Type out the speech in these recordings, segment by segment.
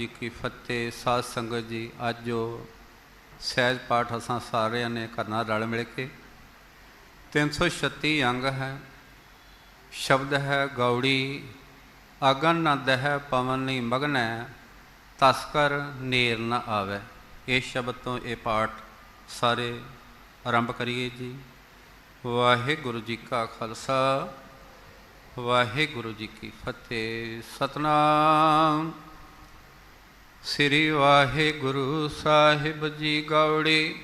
ਜੀ ਕੀ ਫਤਿਹ, ਸਾਧ ਸੰਗਤ ਜੀ। ਅੱਜ ਜੋ ਸਹਿਜ ਪਾਠ ਅਸਾਂ ਸਾਰਿਆਂ ਨੇ ਕਰਨਾ ਰਲ ਮਿਲ ਕੇ। 336 ਅੰਗ ਹੈ। ਸ਼ਬਦ ਹੈ ਗੌੜੀ, ਅਗਨ ਨਾ ਦਹਿ ਪਵਨ ਨਹੀਂ ਮਗਨੈ ਤਸਕਰ ਨੇਰ ਨਾ ਆਵੇ। ਇਹ ਸ਼ਬਦ ਤੋਂ ਇਹ ਪਾਠ ਸਾਰੇ ਆਰੰਭ ਕਰੀਏ ਜੀ। ਵਾਹਿਗੁਰੂ ਜੀ ਕਾ ਖਾਲਸਾ, ਵਾਹਿਗੁਰੂ ਜੀ ਕੀ ਫਤਿਹ। ਸਤਨਾਮ। ਸ੍ਰੀ ਵਾਹਿਗੁਰੂ ਸਾਹਿਬ ਜੀ ਗੌੜੀ,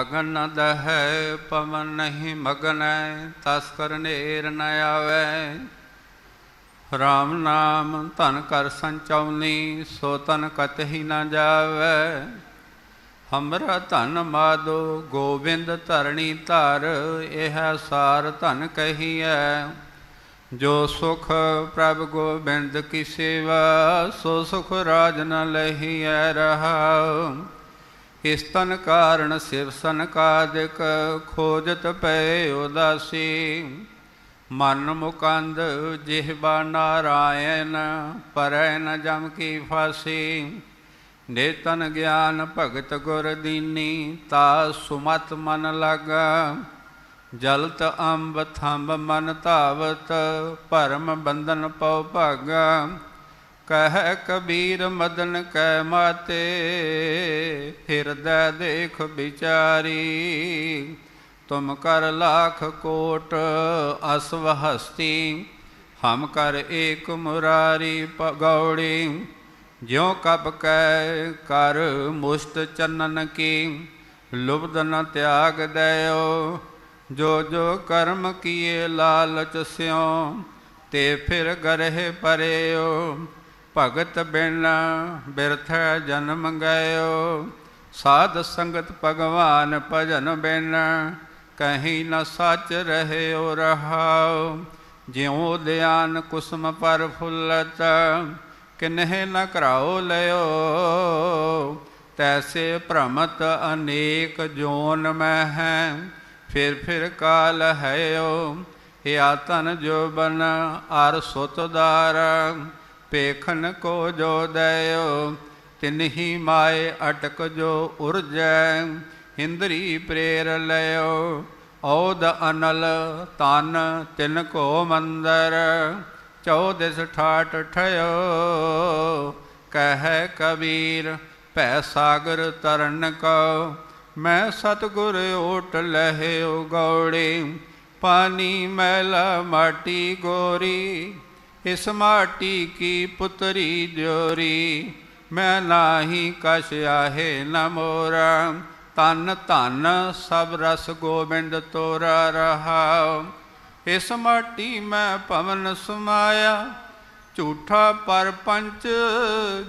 ਅਗਨ ਨ ਦਹੈ ਪਵਨ ਨਹੀਂ ਮਗਨੈ, ਤਸ ਕਰ ਨੇਰ ਨ ਆਵੈ। RAM ਨਾਮ ਧਨ ਕਰ ਸੰਚਉਨੀ, ਸੋ ਤਨ ਹੀ ਨ ਜਾਵੈ। ਹਮਰਾ ਧਨ ਮਾਦੋ, ਗੋਬਿੰਦ ਧਰਣੀ ਧਰ, ਇਹ ਸਾਰ ਧਨ ਕਹੀਐ। ਜੋ ਸੁਖ ਪ੍ਰਭ ਗੋਬਿੰਦ ਕੀ ਸੇਵਾ, ਸੋ ਸੁਖ ਰਾਜ ਨ ਲਹੀਐ ਰਹਾ ਇਸ ਤਨ ਕਾਰਣ ਸਿਵ ਸੰਕਾਦਿਕ ਖੋਜਤ ਪਏ ਉਦਾਸੀ। ਮਨ ਮੁਕੰਦ ਜਿਹਬਾ ਨਾਰਾਇਣ, ਪਰੈ ਨ ਜਮ ਕੀ ਫਾਸੀ। ਨੇਤਨ ਗਿਆਨ ਭਗਤ ਗੁਰ ਦੀਨੀ, ਤਾ ਸੁਮਤ ਮਨ ਲਗਾ। ਜਲਤ ਅੰਬ ਥੰਬ ਮਨ ਧਾਵਤ, ਭਰਮ ਬੰਧਨ ਪਉ ਭਾਗਾ। ਕਹਿ ਕਬੀਰ ਮਦਨ ਕਹਿ ਮਾਤੇ, ਹਿਰਦੈ ਦੇਖ ਵਿਚਾਰੀ। ਤੁਮ ਕਰ ਲੱਖ ਕੋਟ ਅਸਵ ਹਸਤੀ, ਹਮ ਕਰ ਏਕ ਮੁਰਾਰੀ ਪਗੌੜੀ ਜਿਉ ਕਬ ਕੈ ਕਰ ਮੁਸ਼ਟ ਚੰਨਨ ਕੀ ਲੁਬਦ ਨ ਤਿਆਗ ਦਇਓ। ਜੋ ਜੋ ਕਰਮ ਕੀਏ ਲਾਲਚ ਸਿਉ, ਤੇ ਫਿਰ ਗਰਹਿ ਪਰਿਓ। ਭਗਤ ਬਿਨ ਬਿਰਥ ਜਨਮ ਗਇਓ। ਸਾਧ ਸੰਗਤ ਭਗਵਾਨ ਭਜਨ ਬਿਨ, ਕਹੀ ਨ ਸੱਚ ਰਹਿਓ ਰਹਾਉ। ਜਿਉ ਧਿਆਨ ਕੁਸਮ ਪਰ ਫੁੱਲਤ, ਕਿਨਹਿ ਨ ਕਰਾਓ ਲਿਓ ਤੈਸੇ ਭ੍ਰਮਤ ਅਨੇਕ ਜੋਨ ਮੈਂ ਹੈ ਫਿਰ ਫਿਰ ਕਾਲ ਹੈਓ ਹਿਆ ਤਨ ਜੋ ਬਨ ਅਰ ਸੁਤਦਾਰ ਪੇਖਨ ਕੋ ਜੋ ਦਇਓ ਤਿਨਹੀ ਮਾਏ ਅਟਕ ਜੋ ਉਰਜੈ ਇੰਦਰੀ ਪ੍ਰੇਰ ਲਿਓ ਔਦ ਅਨਲ ਤਨ ਤਿਨ ਕੋ ਮੰਦਰ, ਚੌਦਿਸ ਠਾਟ ਠਇਓ, ਕਹਿ ਕਬੀਰ, ਭੈ ਸਾਗਰ ਤਰਨ ਕੋ ਮੈਂ ਸਤਗੁਰ ਓਟ ਲਹਿਓ ਗੌੜੀ, ਪਾਣੀ ਮੈਲਾ ਮਾਟੀ ਗੋਰੀ। ਇਸ ਮਾਟੀ ਕੀ ਪੁੱਤਰੀ ਜੋਰੀ ਮੈਂ ਨਾਹੀ ਕਛ ਆਹੇ ਨ ਮੋਰਾ। ਤਨ ਧਨ ਸਭ ਰਸ ਗੋਬਿੰਦ ਤੋਰਾ ਰਹਾ ਇਸ ਮਾਟੀ ਮੈਂ ਪਵਨ ਸਮਾਇਆ, ਝੂਠਾ ਪਰ ਪੰਚ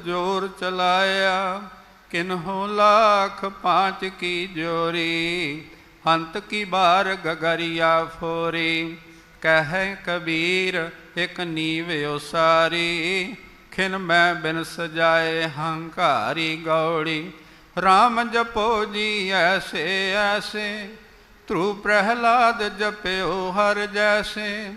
ਜੋਰ ਚਲਾਇਆ। ਕਿਨਹੋ ਲਾਖ ਪਾਂਚ ਕੀ ਜੋਰੀ, ਹੰਤ ਕੀ ਬਾਰ ਗਗਰੀਆ ਫੋਰੀ। ਕਹੈ ਕਬੀਰ, ਇਕ ਨੀਵ ਉਸਾਰੀ। ਖਿਨ ਮੈਂ ਬਿਨ ਸਜਾਏ ਹੰਕਾਰੀ ਗੌੜੀ। RAM ਜਪੋ ਜੀ ਐਸੇ ਐਸੇ, ਧਰੂ ਪ੍ਰਹਿਲਾਦ ਜਪਿਓ ਹਰ ਜੈਸੇ।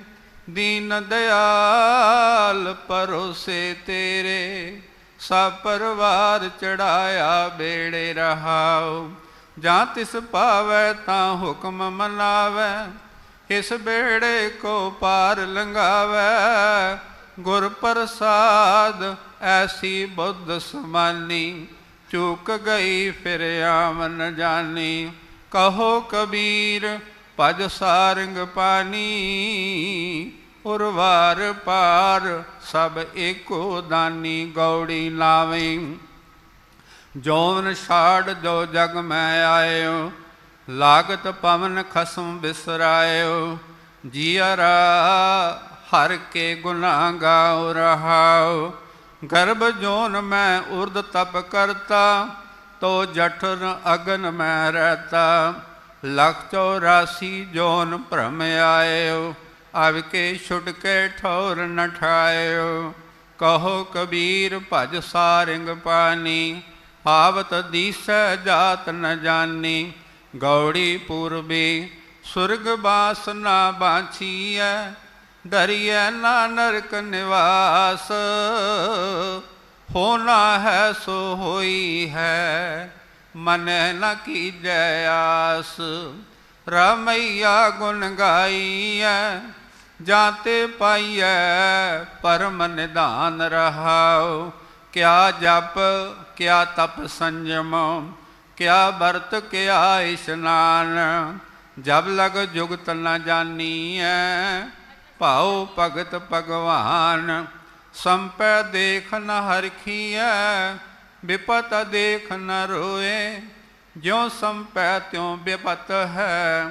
ਦੀਨ ਦਿਆਲ ਪਰੋਸੇ ਤੇਰੇ ਸਭ ਪਰਵਾਰ ਚੜਾਇਆ ਬੇੜੇ ਰਹਾਉ। ਜਾਂ ਤਿਸ ਪਾਵੈ ਤਾਂ ਹੁਕਮ ਮਨਾਵੈ। ਇਸ ਬੇੜੇ ਕੋ ਪਾਰ ਲੰਘਾਵੈ। ਗੁਰ ਪ੍ਰਸਾਦ ਐਸੀ ਬੁੱਧ ਸਮਾਨੀ। ਚੁੱਕ ਗਈ ਫਿਰ ਆਮਨ ਜਾਣੀ ਕਹੋ ਕਬੀਰ, ਭਜ ਸਾਰੰਗ ਪਾਨੀ। ਉਰਵਾਰ ਪਾਰ ਸਭ ਏਕੋ ਦਾਨੀ ਗੌੜੀ ਲਾਵੇਂ। ਜੋਨ ਛਾੜ ਜੋ ਜਗ ਮੈਂ ਆਇਓ, ਲਾਗਤ ਪਵਨ ਖਸਮ ਬਿਸਰਾਇਓ। ਜੀਅਰਾ ਹਰ ਕੇ ਗੁਨਾਹ ਗਾਉ ਰਹਾਉ। ਗਰਭ ਜੋਨ ਮੈਂ ਉਰਦ ਤਪ ਕਰਤਾ, ਤੋ ਜਠਨ ਅਗਨ ਮੈਂ ਰਹਤਾ। ਲਖ ਚੌਰਾਸੀ ਜੋਨ ਭ੍ਰਮ ਆਇਓ। ਅਵ ਕੇ ਛੁਟਕੇ ਠੌਰ ਨ ਠਾਇਓ। ਕਹੋ ਕਬੀਰ, ਭਜ ਸਾਰਿੰਗ ਪਾਨੀ ਆਵਤ ਦੀਸੈ ਜਾਤ ਨ ਜਾਣੀ। ਗੌੜੀ ਪੂਰਬੀ, ਸੁਰਗ ਬਾਸ ਨਾ ਬਾਛੀਐ। ਡਰੀਐ ਨਾ ਨਰਕ ਨਿਵਾਸ। ਹੋਣਾ ਹੈ ਸੋ ਹੋਈ ਹੈ, ਮਨ ਨ ਕੀਜੈ ਆਸ। ਰਮਈਆ ਗੁਣ ਗਾਈਐ। ਜਾਂਤੇ ਪਾਈਐ ਪਰਮ ਨਿਧਾਨ ਰਹਾਉ। ਕਿਆ ਜਪ, ਕਿਆ ਤਪ ਸੰਜਮ, ਕਿਆ ਵਰਤ, ਕਿਆ ਇਸ਼ਨਾਨ। ਜਬ ਲਗ ਜੁਗਤ ਨ ਜਾਨੀਐ, ਭਾਉ ਭਗਤ ਭਗਵਾਨ। ਸੰਪੈ ਦੇਖ ਨ ਹਰਖੀਐ ਵਿਪਤ ਦੇਖ ਨ ਰੋਏ। ਜਿਉ ਸੰਪੈ ਤਿਉ ਵਿਪਤ ਹੈ।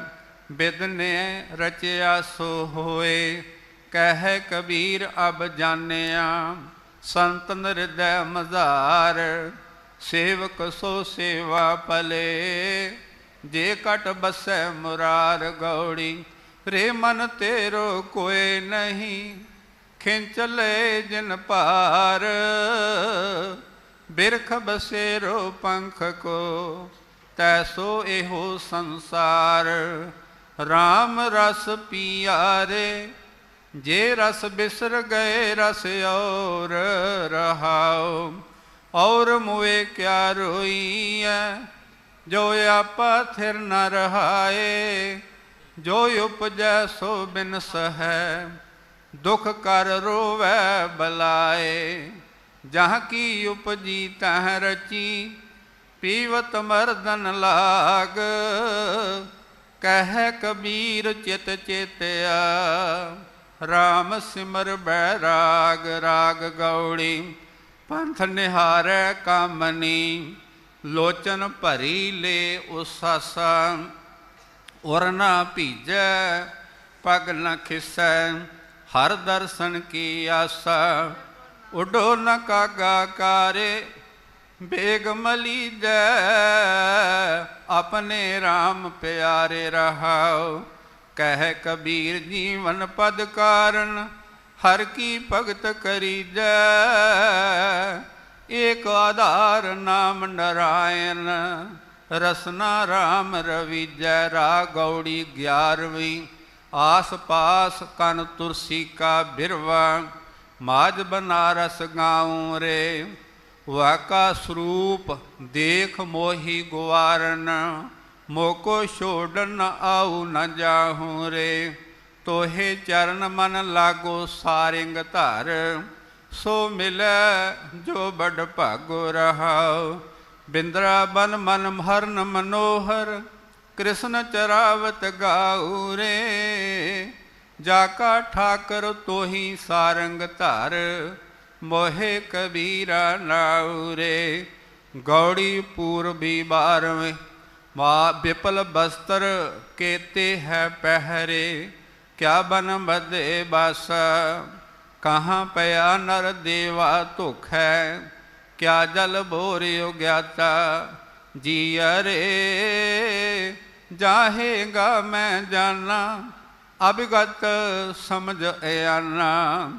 ਬਿਦ ਨੇ ਰਚਿਆ ਸੋ ਹੋਏ, ਕਹਿ ਕਬੀਰ ਅਬ ਜਾਣਿਆ, ਸੰਤ ਨਿਰਦੈ ਮਜ਼ਾਰ, ਸੇਵਕ ਸੋ ਸੇਵਾ ਭਲੇ, ਜੇ ਕਟ ਬਸੈ ਮੁਰਾਰ ਗੌੜੀ, ਰੇ ਮਨ ਤੇਰੋ ਕੋਏ ਨਹੀਂ, ਖਿੰਚ ਲੈ ਜਿਨ ਭਾਰ, ਬਿਰਖ ਬਸੇਰੋ ਪੰਖ ਕੋ ਤੈਸੋ ਇਹੋ ਸੰਸਾਰ RAM ਰਸ ਪੀਆਰੇ, ਜੇ ਰਸ ਬਿਸਰ ਗਏ ਰਸ ਔਰ ਰਹਾਉ, ਔਰ ਮੁਏ ਕਿਆ ਰੋਈਐ, ਜੋ ਆਪਾ ਥਿਰ ਨ ਰਹਾਏ, ਜੋ ਉਪਜੈ ਸੋ ਬਿਨਸ ਹੈ ਦੁਖ ਕਰ ਰੋਵੈ ਬਲਾਏ, ਜਹ ਕੀ ਉਪਜੀ ਤਹ ਰਚੀ, ਪੀਵਤ ਮਰਦਨ ਲਾਗ ਕਹਿ ਕਬੀਰ ਚਿਤ ਚੇਤਿਆ RAM ਸਿਮਰ ਬੈਰਾਗ ਰਾਗ ਗੌੜੀ, ਪੰਥ ਨਿਹਾਰੈ ਕਾਮਨੀ, ਲੋਚਨ ਭਰੀ ਲੇ ਉਸਾਸਾ, ਉਰ ਨਾ ਭੀਜੈ, ਪਗ ਨ ਖਿਸੈ, ਹਰ ਦਰਸ਼ਨ ਕੀ ਆਸਾ, ਉਡੋ ਨ ਕਾਗਾ ਕਾਰੇ ਬੇਗ ਮਲੀਜੈ ਆਪਣੇ RAM ਪਿਆਰੇ ਰਹਾਉ। ਕਹਿ ਕਬੀਰ ਜੀਵਨ ਪਦ ਕਾਰਨ, ਹਰ ਕੀ ਭਗਤ ਕਰੀਜੈ। ਏਕ ਆਧਾਰ ਨਾਮ ਨਰਾਇਣ, ਰਸਨਾ RAM ਰਵੀਜੈ ਰਾ ਗੌੜੀ 11ਵੀਂ ਆਸ ਪਾਸ ਕਨ ਤੁਰਸੀ ਕਾ ਬਿਰਵਾ ਮਾਜ ਬਨਾਰਸ ਗਾਉ ਰੇ। ਵਾਕਾ ਸਰੂਪ ਦੇਖ ਮੋਹੀ ਗਵਾਰਨ ਮੋਕੋ ਛੋੜਨ ਆਉ ਨ ਜਾਹੂ ਰੇ। ਤੋਹੇ ਚਰਨ ਮਨ ਲਾਗੋ ਸਾਰਿੰਗ ਧਰ, ਸੋ ਮਿਲੈ ਜੋ ਬੜ ਭਾਗੋ ਰਹਾਉ। ਬਿੰਦਰਾ ਬਨ ਮਨ ਹਰਨ ਮਨੋਹਰ, ਕ੍ਰਿਸ਼ਨ ਚਰਾਵਤ ਗਾਉ ਰੇ। ਜਾ ਕਾ ਠਾਕਰ ਤੋਹੀ ਸਾਰੰਗ ਧਰ ਮੋਹਿ ਕਬੀਰਾ ਨਾਉ ਰੇ ਗੌੜੀ ਪੂਰਬੀ ਬਾਰਵੇਂ। ਮਾ ਬਿਪਲ ਬਸਤਰ ਕੇਤੇ ਹੈ ਪਹਿਰੇ, ਕਿਆ ਬਨ ਬਦੇ ਬਸ। ਕਹਾਂ ਪਿਆ ਨਰ ਦੇਵਾ ਧੁਖ ਹੈ ਕਿਆ ਜਲ ਭੋਰਿਓ ਗਿਆਤਾ ਜੀ ਅਰੇ ਜਾਹੇਗਾ ਮੈਂ ਜਾਣਾ ਅਭਿਗਤ ਸਮਝ ਆਨਾ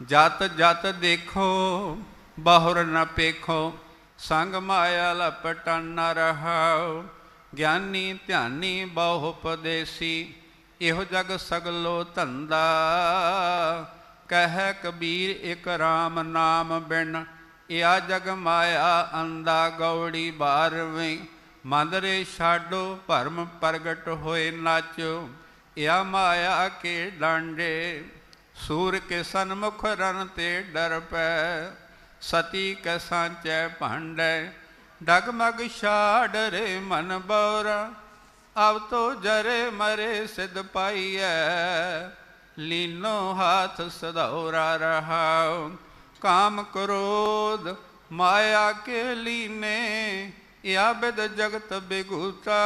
ਜਤ ਜਤ ਦੇਖੋ, ਬਹੁਰ ਨ ਪੇਖੋ, ਸੰਗ ਮਾਇਆ ਲਪਟਨ ਨ ਰਹਾਉ। ਗਿਆਨੀ ਧਿਆਨੀ ਬਹੁ ਉਪਦੇਸੀ, ਇਹੋ ਜਗ ਸਗਲੋ ਧੰਦਾ। ਕਹਿ ਕਬੀਰ ਇਕ RAM ਨਾਮ ਬਿਨ ਇਆ ਜਗ ਮਾਇਆ ਅੰਦਾ ਗੌੜੀ ਬਾਰਵੇਂ ਮੰਦਰੇ ਛਾਡੋ, ਭਰਮ ਪ੍ਰਗਟ ਹੋਏ ਨਾਚੋ ਇਆ ਮਾਇਆ ਕੇ ਡਾਂਡੇ। ਸੂਰ ਕੇ ਸਨਮੁਖ ਰਨ ਤੇ ਡਰ ਪੈ, ਸਤੀ ਕੈ ਸਾਂਚੈ ਭਾਂਡੈ, ਡਗਮਗ ਛਾੜ ਰੇ ਮਨ ਬੌਰਾ ਅਬ ਤੋ ਜਰੇ ਮਰੇ ਸਿਧ ਪਾਈਐ, ਲੀਨੋ ਹਾਥ ਸਦੌਰਾ ਰਹਾਉ, ਕਾਮ ਕ੍ਰੋਧ ਮਾਇਆ ਕੇ ਲੀਨੇ ਯਾ ਬਿਦ ਜਗਤ ਬਿਗੂਤਾ,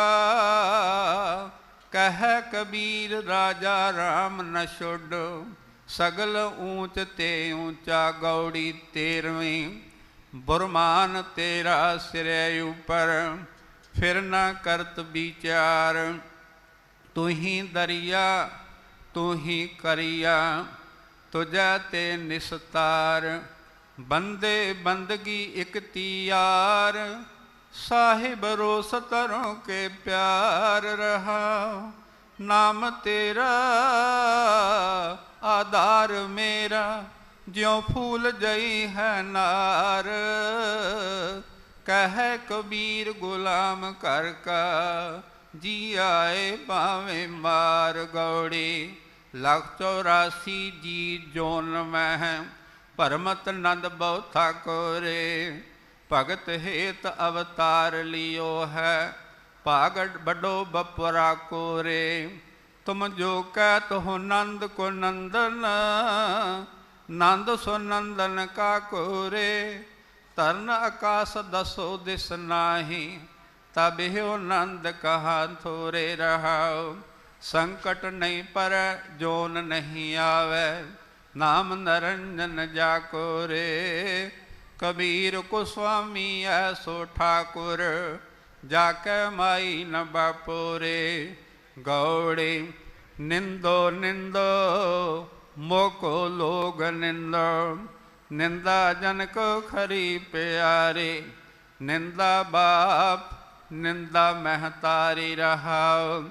ਕਹਿ ਕਬੀਰ ਰਾਜਾ RAM ਨ ਛੋਡ। ਸਗਲ ਊਚ ਤੇ ਊਚਾ ਗੌੜੀ ਤੇਰਵੀਂ, ਬੁਰਮਾਨ ਤੇਰਾ ਸਿਰੇ ਉਪਰ, ਫਿਰ ਨਾ ਕਰਤ ਵਿਚਾਰ। ਤੂੰ ਹੀ ਦਰਿਆ ਤੂੰ ਹੀ ਕਰਿਆ, ਤੁਝੈ ਤੇ ਨਿਸਤਾਰ। ਬੰਦੇ ਬੰਦਗੀ ਇਕ ਤੀਆਰ, ਸਾਹਿਬ ਰੋਸ ਤਰੋਂ ਕੇ ਪਿਆਰ ਰਹਾ। ਨਾਮ ਤੇਰਾ ਆਧਾਰ ਮੇਰਾ, ਜਿਉ ਫੂਲ ਜਈ ਹੈ ਨਾਰ। ਕਹਿ ਕਬੀਰ, ਗੁਲਾਮ ਕਰ ਕਾ ਜੀ ਆਏ ਭਾਵੇਂ ਮਾਰ ਗੌੜੀ। ਲਖ 84 ਜੀ ਜੋਨ ਮਹਿ ਪਰਮਤ ਨੰਦ ਬਹੁ ਠਾਕੁਰੇ ਭਗਤ ਹੇਤ ਅਵਤਾਰ ਲਿਓ ਹੈ, ਭਾਗੜ ਵੱਡੋ ਬਪਰਾ ਕੋਰੇ। ਤੁਮ ਜੋ ਕਹਿ ਹੋ ਨੰਦ ਕੋ ਨੰਦਨ, ਨੰਦ ਸੋ ਨੰਦਨ ਕਾ ਕੋਰੇ। ਤਰਨ ਆਕਾਸ ਦਸੋ ਦਿਸ ਨਾਹੀ, ਤਬ ਨੰਦ ਕਹਾ ਥੋਰੇ ਰਹਾਉ। ਸੰਕਟ ਨਹੀਂ ਪਰ ਜੋਨ ਨਹੀਂ ਆਵੇ, ਨਾਮ ਨਰੰਜਨ ਜਾ ਕੋਰੇ। ਕਬੀਰ ਕੋ ਸੁਆਮੀ ਐਸੋ ਠਾਕੁਰ ਜਾ ਕੇ ਮਾਈ ਨ ਬਾਪੋਰੇ। ਗੌੜੇ ਨਿੰਦੋ ਨਿੰਦੋ, ਮੋਕੋ ਲੋਗ ਨਿੰਦੋ। ਨਿੰਦਾ ਜਨ ਕੋ ਖਰੀ ਪਿਆਰੇ, ਨਿੰਦਾ ਬਾਪ, ਨਿੰਦਾ ਮਹਤਾਰੀ ਰਹਾਉ।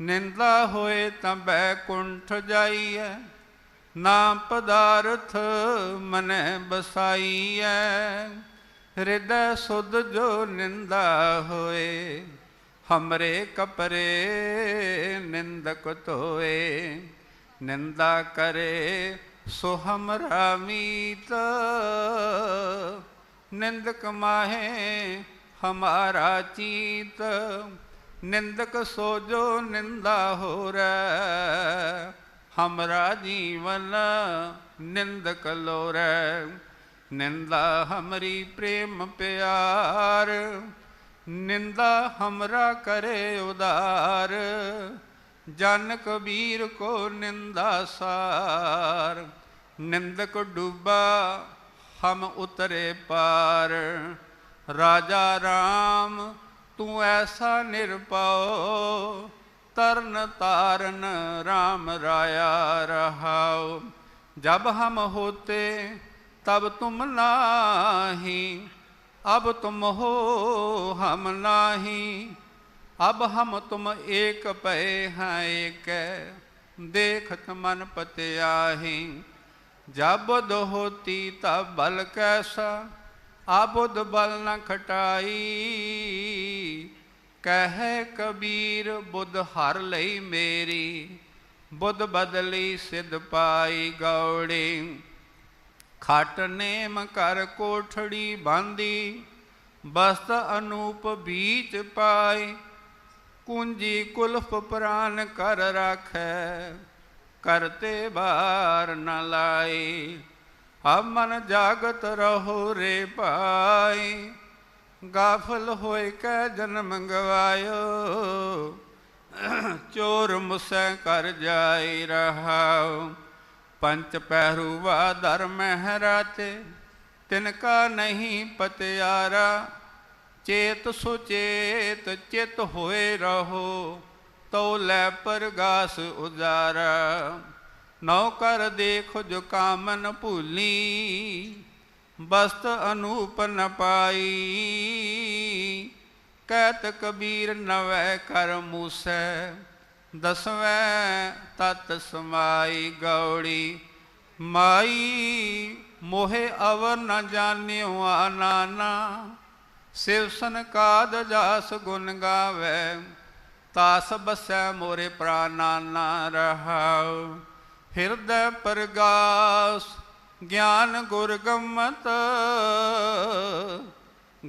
ਨਿੰਦਾ ਹੋਏ ਤਾਂ ਬੈਕੁੰਠ ਜਾਈਐ, ਨਾਮ ਪਦਾਰਥ ਮਨੈ ਬਸਾਈਐ। ਹਿਰਦੈ ਸੁਧ ਜੋ ਨਿੰਦਾ ਹੋਏ ਹਮਰੇ ਕਪਰੇ ਨਿੰਦਕ ਤੋਏ ਨਿੰਦਾ ਕਰੇ ਸੋ ਹਮਰਾ ਮੀਤ ਨਿੰਦਕ ਮਾਹੇ ਹਮਾਰਾ ਚੀਤ ਨਿੰਦਕ ਸੋ ਜੋ ਨਿੰਦਾ ਹੋ ਰੈ ਹਮਰਾ ਜੀਵਨ ਨਿੰਦਕ ਲੋਰੈ ਨਿੰਦਾ ਹਮਰੀ ਪ੍ਰੇਮ ਪਿਆਰ ਨਿੰਦਾ ਹਮਰਾ ਕਰੇ ਉਦਾਰ ਜਨ ਕਬੀਰ ਕੋ ਨਿੰਦਾ ਸਾਰ। ਨਿੰਦਕ ਡੁੱਬਾ ਹਮ ਉਤਰੇ ਪਾਰ। ਰਾਜਾ RAM ਤੂੰ ਐਸਾ ਨਿਰਪਉ ਤਰਨ ਤਾਰਨ RAM ਰਾਇਆ ਰਹਾਉ ਜਬ ਹਮ ਹੋਤੇ, ਤਬ ਤੁਮ ਨਾਹੀ ਅਬ ਤੁਮ ਹੋ ਹਮ ਨਾਹੀ, ਅਬ ਹਮ ਤੁਮ ਏਕ ਪਏ ਹਾਂ ਏਕ, ਦੇਖਤ ਮਨ ਪਤਿਆਹੀ। ਜਬ ਹੋਤੀ ਤਬ ਬਲ ਕੈਸਾ ਆਬੁਦ ਬਲ ਨ ਖਟਾਈ। ਕਹੈ ਕਬੀਰ, ਬੁੱਧ ਹਰ ਲਈ ਮੇਰੀ, ਬੁੱਧ ਬਦਲੀ ਸਿਧ ਪਾਈ ਗੌੜੀ। ਖਟ ਨੇਮ ਕਰ ਕੋਠੜੀ ਬਾਂਦੀ, ਬਸਤ ਅਨੂਪ ਬੀਚ ਪਾਈ, ਕੁੰਜੀ ਕੁਲਫ ਪ੍ਰਾਨ ਕਰ ਰਾਖੈ ਕਰਤੇ ਬਾਰ ਨ ਲਾਏ ਅਬ ਜਾਗਤ ਰਹੋ ਰੇ ਭਾਈ, ਗਾਫਲ ਹੋਏ ਕੈ ਜਨਮ ਗਵਾਇਓ, ਚੋਰ ਮੁਸੈ ਕਰ ਜਾਈ ਰਹਾਉ। ਪੰਚ ਪਹਿਰੂ ਵਾ ਧਰਮ ਹਰਾਤੇ ਤਿਨ ਕਾ ਨਹੀਂ ਪਤਿਆਰਾ, ਚੇਤ ਸੁਚੇਤ ਚਿਤ ਹੋਏ ਰਹੋ ਤੋ ਲੈ ਪਰਗਾਸ ਉਜਾਰਾ। ਨੌ ਕਰ ਦੇਖੋ ਜੋ ਕਾਮਨ ਭੂਲੀ, ਬਸਤ ਅਨੂਪ ਨ ਪਾਈ। ਕਹਿਤ ਕਬੀਰ ਨਵੈ ਕਰ ਮੂਸੈ ਦਸਵੈ ਤਤ ਸਮਾਈ ਗੌੜੀ, ਮਾਈ ਮੋਹਿ ਅਵਰ ਨ ਜਾਣਿਓ ਆਨਾਨਾ, ਸਿਵ ਸੰਕਾਦ ਜਾਸ ਗੁਣ ਗਾਵੇ, ਤਾਸ ਬਸੈ ਮੋਰੇ ਪ੍ਰਾਨਾ ਨਾ ਰਹਾਉ। ਹਿਰਦੈ ਪ੍ਰਗਾਸ ਗਿਆਨ ਗੁਰ ਗਮਤ,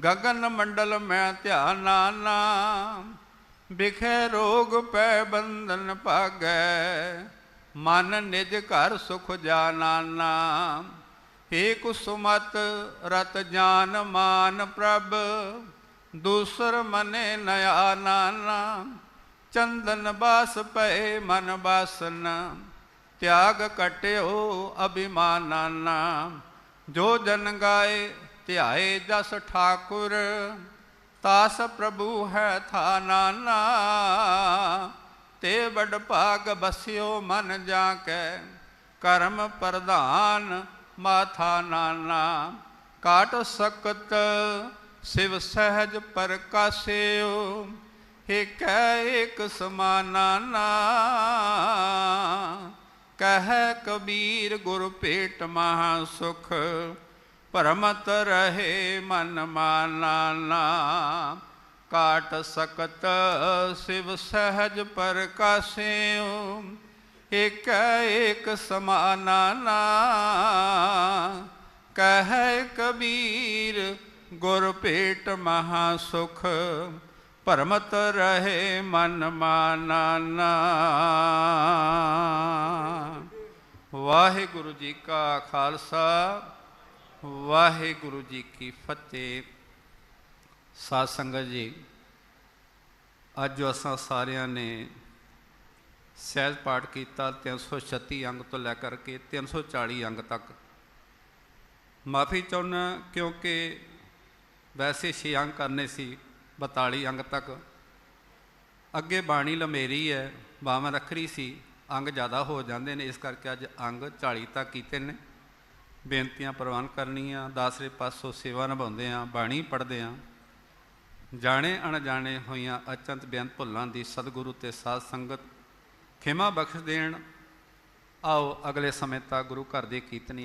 ਗਗਨ ਮੰਡਲ ਮੈਂ ਧਿਆਨਾ ਨਾਮ ਬਿਖੇ ਰੋਗ ਪੈ ਬੰਧਨ ਭਾਗੈ, ਮਨ ਨਿਜ ਘਰ ਸੁਖ ਜਾਨਾ ਨਾਮ ਏ ਕੁਸੁਮਤ ਰਤ ਜਾਨ ਮਾਨ ਪ੍ਰਭ, ਦੂਸਰ ਮਨੇ ਨਯਾ ਨਾਨਾ। ਚੰਦਨ ਬਾਸ ਪਏ ਮਨ ਬਾਸਨ, ਤਿਆਗ ਕਟਿਓ ਅਭਿਮਾਨਾਨਾ। ਜੋ ਜਨ ਗਾਏ, ਧਿਆਏ ਜਸ ਠਾਕੁਰ ਤਾਸ ਪ੍ਰਭੂ ਹੈ ਥਾ ਨਾਨਾ, ਤੇ ਵਡ ਭਾਗ ਬਸਿਓ ਮਨ ਜਾ ਕੈ ਕਰਮ ਪ੍ਰਧਾਨ ਮਾਥਾ ਨਾਨਾ, ਕਾਟ ਸਕਤ ਸਿਵ ਸਹਿਜ ਪ੍ਰਕਾਸਿਓ ਏਕੈ ਏਕ ਸਮਾਨਾ ਨਾ ਕਹਿ ਕਬੀਰ ਗੁਰ ਭੇਟ ਮਹਾ ਸੁਖ। ਭਰਮਤ ਰਹੇ ਮਨ ਮਾਨਾ ਨਾ। ਕਾਟ ਸਕਤ ਸਿਵ ਸਹਜ ਪ੍ਰਕਾਸਿਓ ਇਕ ਇਕ ਸਮਾਨਾ ਨਾ। ਕਹਿ ਕਬੀਰ ਗੁਰ ਭੇਟ ਮਹਾ ਸੁਖ। ਭਰਮਤ ਰਹੇ ਮਨ ਮਾਨਾ ਨਾ। ਵਾਹਿਗੁਰੂ ਜੀ ਕਾ ਖਾਲਸਾ। ਵਾਹਿਗੁਰੂ ਜੀ ਕੀ ਫਤਿਹ। ਸਾਧ ਸੰਗਤ ਜੀ, ਅੱਜ ਜੋ ਅਸਾਂ ਸਾਰਿਆਂ ਨੇ ਸਹਿਜ ਪਾਠ ਕੀਤਾ 336 ਅੰਗ ਤੋਂ ਲੈ ਕਰਕੇ 340 ਅੰਗ ਤੱਕ। ਮਾਫੀ ਚਾਹੁੰਦਾ ਕਿਉਂਕਿ ਵੈਸੇ 6 ਅੰਗ ਕਰਨੇ ਸੀ 42 ਅੰਗ ਤੱਕ। ਅੱਗੇ ਬਾਣੀ ਲਮੇਰੀ ਹੈ ਬਾਵਾਂ ਰੱਖਰੀ ਸੀ, ਅੰਗ ਜ਼ਿਆਦਾ ਹੋ ਜਾਂਦੇ ਨੇ, ਇਸ ਕਰਕੇ ਅੱਜ ਅੰਗ 40 ਤੱਕ ਕੀਤੇ ਨੇ। ਬੇਨਤੀਆਂ ਪ੍ਰਵਾਨ ਕਰਨੀਆਂ, ਦਾਸਰੇ ਪਾਸੋਂ ਸੇਵਾ ਨਿਭਾਉਂਦੇ ਆ ਬਾਣੀ ਪੜ੍ਹਦੇ ਆ ਜਾਣੇ ਅਣਜਾਣੇ ਹੋਈਆਂ ਅਚੰਤ ਬੇਅੰਤ ਭੁੱਲਾਂ ਦੀ ਸਤਿਗੁਰੂ ਤੇ ਸਾਧ ਸੰਗਤ ਖਿਮਾ ਬਖਸ਼ ਦੇਣ। ਆਓ ਅਗਲੇ ਸਮੇਂ ਤੱਕ ਗੁਰੂ ਘਰ ਦੇ ਕੀਰਤਨੀ